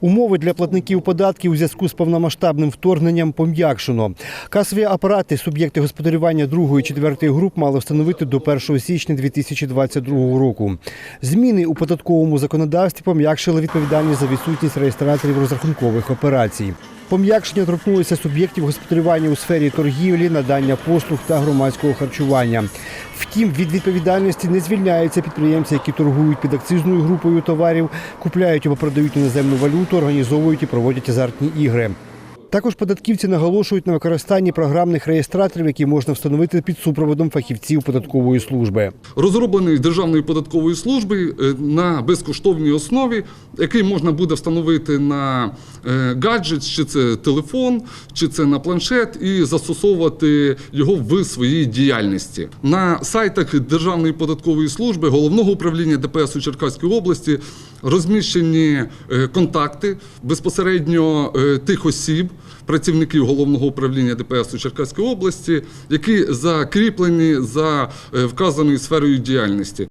Умови для платників податків у зв'язку з повномасштабним вторгненням пом'якшено. Касові апарати суб'єкти господарювання другої і четвертої груп мали встановити до 1 січня 2022 року. Зміни у податковому законодавстві пом'якшили відповідальність за відсутність реєстраторів розрахункових операцій. Пом'якшення торкнулося суб'єктів господарювання у сфері торгівлі, надання послуг та громадського харчування. Втім, від відповідальності не звільняються підприємці, які торгують під акцизною групою товарів, купляють або продають іноземну валюту, організовують і проводять азартні ігри. Також податківці наголошують на використанні програмних реєстраторів, які можна встановити під супроводом фахівців податкової служби. розроблений Державною податковою службою е, на безкоштовній основі, який можна буде встановити на е, гаджет, чи це телефон, чи це на планшет, і застосовувати його в своїй діяльності. На сайтах Державної податкової служби головного управління ДПС у Черкаській області розміщені е, контакти безпосередньо е, тих осіб, працівників головного управління ДПС у Черкаській області, які закріплені за е, вказаною сферою діяльності.